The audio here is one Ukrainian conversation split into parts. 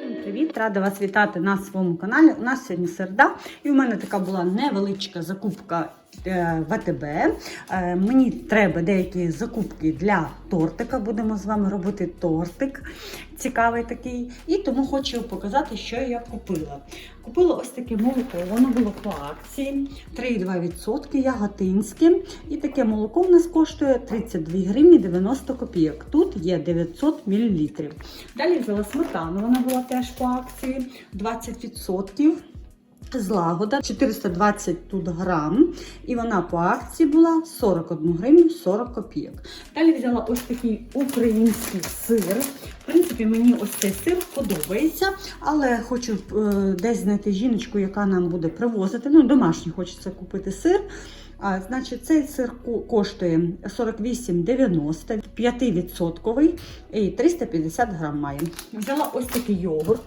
Привіт, рада вас вітати на своєму каналі. У нас сьогодні середа, і у мене така була невеличка закупка е, ВТБ. Е, Мені треба деякі закупки для тортика. Будемо з вами робити тортик цікавий такий. І тому хочу показати, що я купила. Купила ось таке молоко, воно було по акції 3,2% яготинське. І таке молоко в нас коштує 32 гривні 90 копійок. Тут є 900 мл. Далі взяла сметану, вона була теж по акції 20%. Злагода 420 тут грам, і вона по акції була 41 гривню 40 копійок. Далі взяла ось такий український сир. В принципі, мені ось цей сир подобається, але хочу е, десь знайти жіночку, яка нам буде привозити. Ну, домашній хочеться купити сир. А, значить, цей сир коштує 48,90, 5% і 350 грам має. Взяла ось такий йогурт.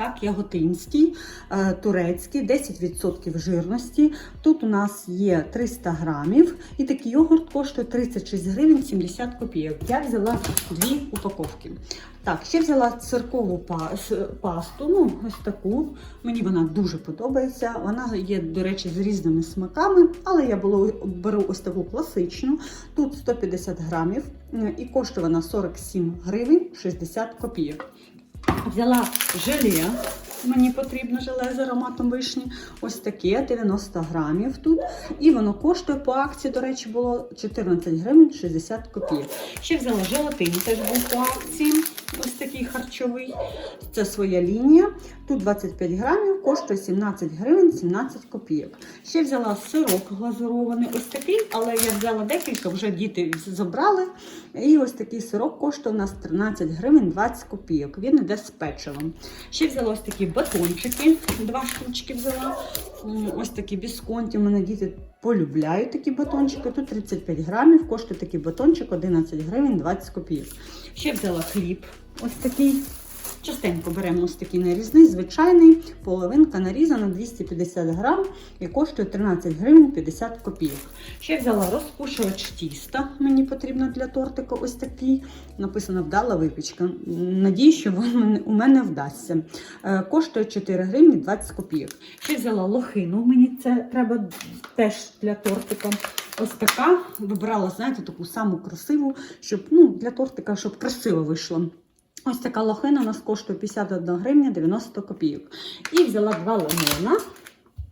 Так, яготинський, е, турецький, 10% жирності. Тут у нас є 300 грамів, і такий йогурт коштує 36 гривень 70 копійок. Я взяла дві упаковки. Так, ще взяла циркову пасту, ну ось таку. Мені вона дуже подобається. Вона є, до речі, з різними смаками, але я беру ось таку класичну. Тут 150 грамів е, і коштує вона 47 гривень 60 копійок. Взяла желе. Мені потрібно желе з ароматом вишні. Ось таке 90 грамів тут. І воно коштує по акції, до речі, було 14 гривень 60 копійок. Ще взяла желатин, теж був по акції. Ось такий харчовий. Це своя лінія. Тут 25 грамів, коштує 17 гривень 17 копійок. Ще взяла сирок глазурований, ось такий, але я взяла декілька, вже діти забрали. І ось такий сирок коштує у нас 13 гривень 20 копійок. Він іде з печивом. Ще взяла ось такі батончики, два штучки взяла. Ось такі бісконті. У мене діти полюбляють такі батончики. Тут 35 грамів, коштує такий батончик 11 гривень 20 копійок. Ще взяла хліб, ось такий. Частенько беремо ось такий нарізний, звичайний, половинка нарізана 250 грам і коштує 13 гривень 50 копійок. Ще взяла розпушувач тіста, мені потрібно для тортика ось такий. Написано вдала випічка. Надію, що він у мене вдасться. Е, Коштує 4 гривні 20 копійок. Ще взяла лохину, мені це треба теж для тортика. Ось така. Вибрала, знаєте, таку саму красиву, щоб ну, для тортика, щоб красиво вийшло. Ось така лохина у нас коштує 51 гривня 90 копійок. І взяла два лимона.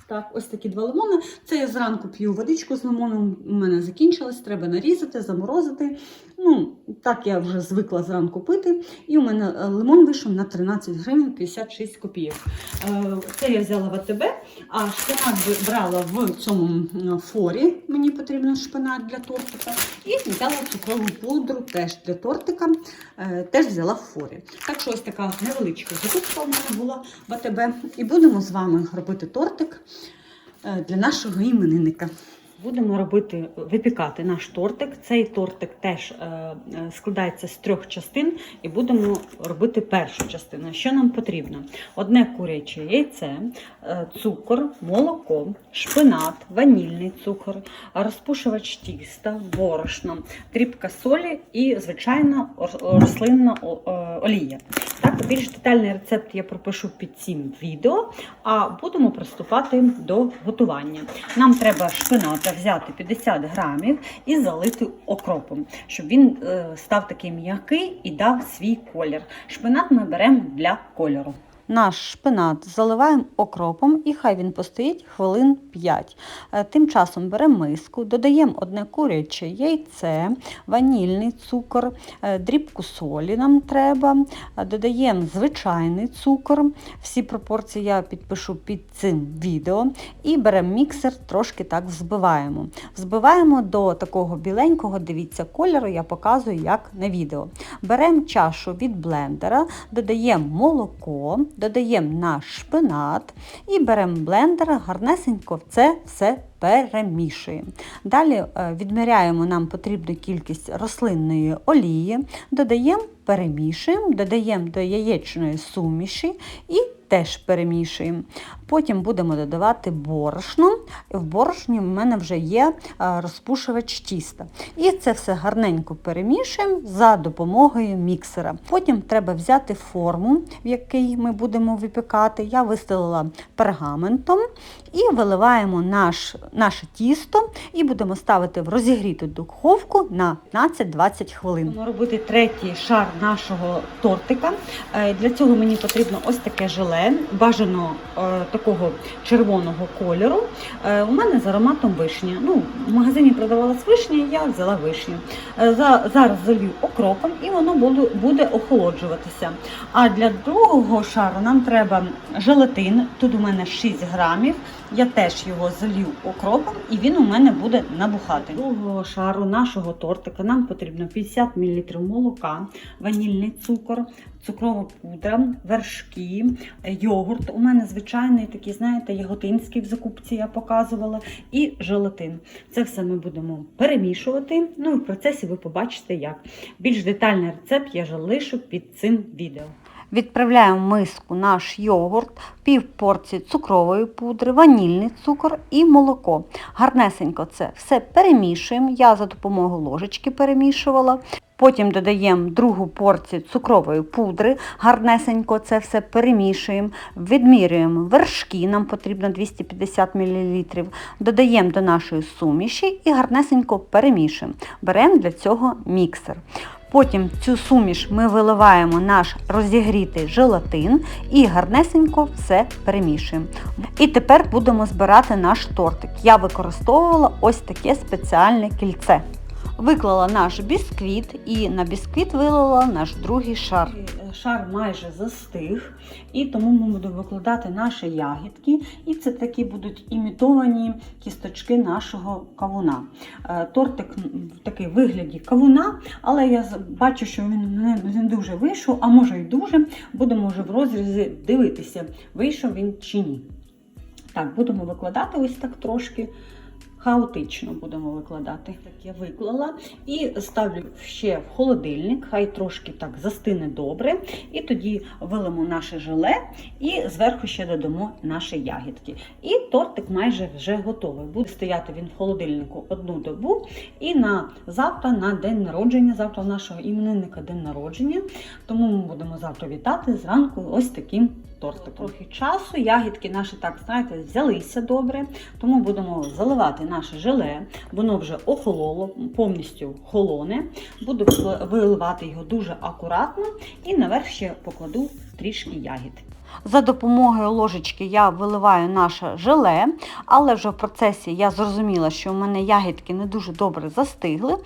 Так, ось такі два лимони. Це я зранку п'ю водичку з лимоном. У мене закінчилось, треба нарізати, заморозити. Ну, так я вже звикла зранку пити. І у мене е, лимон вийшов на 13 гривень 56 копійок. Е, Це я взяла в АТБ, а шпинат брала в цьому форі. Мені потрібен шпинат для тортика. І взяла цукрову пудру теж для тортика. Е, Теж взяла в форі. Так що ось така невеличка закупка у мене була в АТБ. І будемо з вами робити тортик для нашого іменинника. Будемо робити, випікати наш тортик. Цей тортик теж е, е, складається з трьох частин, і будемо робити першу частину. Що нам потрібно? Одне куряче яйце, е, цукор, молоко, шпинат, ванільний цукор, розпушувач тіста, борошно, дрібка солі і звичайна ор- рослинна олія. Так, більш детальний рецепт я пропишу під цим відео, а будемо приступати до готування. Нам треба шпината взяти 50 грамів і залити окропом, щоб він е, став такий м'який і дав свій колір. Шпинат ми беремо для кольору. Наш шпинат заливаємо окропом і хай він постоїть хвилин 5. Е, Тим часом беремо миску, додаємо одне куряче яйце, ванільний цукор, е, дрібку солі нам треба, е, додаємо звичайний цукор. Всі пропорції я підпишу під цим відео. І беремо міксер, трошки так взбиваємо. Взбиваємо до такого біленького, дивіться, кольору, я показую як на відео. Беремо чашу від блендера, додаємо молоко, додаємо наш шпинат і беремо блендер, гарнесенько в це все перемішуємо. Далі е, відміряємо нам потрібну кількість рослинної олії, додаємо, перемішуємо, додаємо до яєчної суміші і теж перемішуємо. Потім будемо додавати борошно. В борошні в мене вже є е, розпушувач тіста. І це все гарненько перемішуємо за допомогою міксера. Потім треба взяти форму, в якій ми будемо випікати. Я вистелила пергаментом і виливаємо наш, наше тісто і будемо ставити в розігріту духовку на 15-20 хвилин. Будемо робити третій шар нашого тортика. Е, Для цього мені потрібно ось таке желе, бажано е, такого червоного кольору. Е, У мене з ароматом вишні. Ну, в магазині продавалась вишня, я взяла вишню. Зараз залью окропом і воно буде охолоджуватися. А для другого шару нам треба желатин. Тут у мене 6 грамів. Я теж його залью окропом і він у мене буде набухати. Другого шару нашого тортика нам потрібно 50 мл молока, ванільний цукор, цукрова пудра, вершки, е, йогурт. У мене звичайний такий, знаєте, яготинський в закупці я показувала, і желатин. Це все ми будемо перемішувати. Ну і в процесі ви побачите, як. Більш детальний рецепт я залишу під цим відео. Відправляємо в миску наш йогурт, пів порції цукрової пудри, ванільний цукор і молоко. Гарнесенько це все перемішуємо. Я за допомогою ложечки перемішувала. Потім додаємо другу порцію цукрової пудри, гарнесенько це все перемішуємо, відмірюємо вершки, нам потрібно 250 мл, додаємо до нашої суміші і гарнесенько перемішуємо. Беремо для цього міксер. Потім цю суміш ми виливаємо наш розігрітий желатин і гарнесенько все перемішуємо. І тепер будемо збирати наш тортик. Я використовувала ось таке спеціальне кільце. Виклала наш бісквіт і на бісквіт вилила наш другий шар. Шар майже застиг, і тому ми будемо викладати наші ягідки. І це такі будуть імітовані кісточки нашого кавуна. Е, Тортик в такий вигляді кавуна, але я бачу, що він не дуже вийшов, а може й дуже. Будемо вже в розрізі дивитися, вийшов він чи ні. Так, будемо викладати ось так трошки. Хаотично будемо викладати. Так я виклала і ставлю ще в холодильник, хай трошки так застине добре. І тоді вилимо наше желе і зверху ще додамо наші ягідки. І тортик майже вже готовий. Буде стояти він в холодильнику одну добу. І на завтра, на день народження, завтра нашого іменинника день народження. Тому ми будемо завтра вітати зранку ось таким тортиком. Трохи часу, ягідки наші так, знаєте, взялися добре. Тому будемо заливати наше желе, воно вже охололо, повністю холоне. Буду виливати його дуже акуратно і наверх ще покладу трішки ягід. За допомогою ложечки я виливаю наше желе, але вже в процесі я зрозуміла, що в мене ягідки не дуже добре застигли.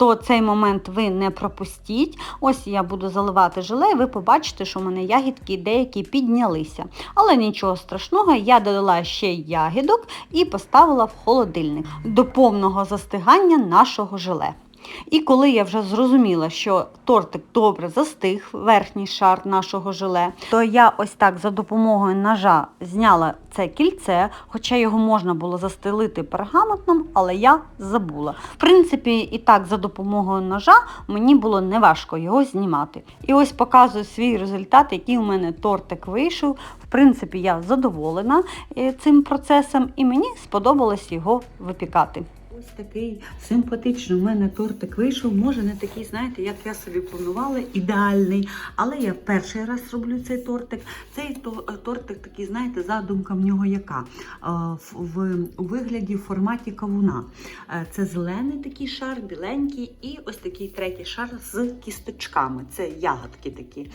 То цей момент ви не пропустіть. Ось я буду заливати желе, і ви побачите, що в мене ягідки деякі піднялися. Але нічого страшного, я додала ще ягідок і поставила в холодильник до повного застигання нашого желе. І коли я вже зрозуміла, що тортик добре застиг, верхній шар нашого желе, то я ось так за допомогою ножа зняла це кільце, хоча його можна було застелити пергаментом, але я забула. В принципі, і так за допомогою ножа мені було неважко його знімати. І ось показую свій результат, який у мене тортик вийшов. В принципі, я задоволена е, цим процесом, і мені сподобалось його випікати. Ось такий симпатичний у мене тортик вийшов. Може, не такий, знаєте, як я собі планувала, ідеальний. Але я перший раз роблю цей тортик. Цей е, тортик такий, знаєте, задумка в нього яка? Е, в, вигляді в форматі кавуна. Е, Це зелений такий шар, біленький, і ось такий третій шар з кісточками. Це ягодки такі.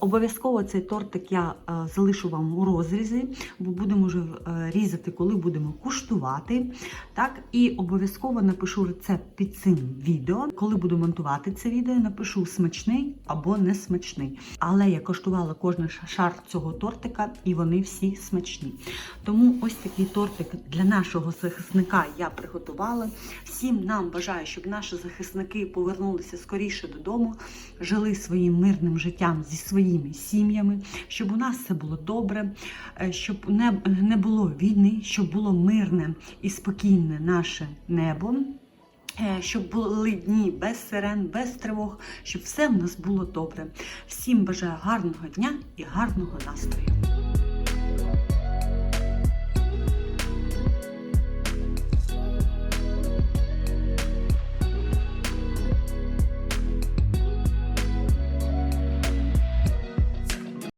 Обов'язково цей тортик я залишу вам у розрізі, бо будемо вже різати, коли будемо куштувати. Так, і обов'язково напишу рецепт під цим відео. Коли буду монтувати це відео, напишу смачний або не смачний. Але я коштувала кожен шар цього тортика, і вони всі смачні. Тому ось такий тортик для нашого захисника я приготувала. Всім нам бажаю, щоб наші захисники повернулися скоріше додому, жили своїм мирним життям зі своїми сім'ями, щоб у нас все було добре, е, щоб не було війни, щоб було мирне і спокійне наше небо. е, Щоб були дні без сирен, без тривог, щоб все в нас було добре. Всім бажаю гарного дня і гарного настрою.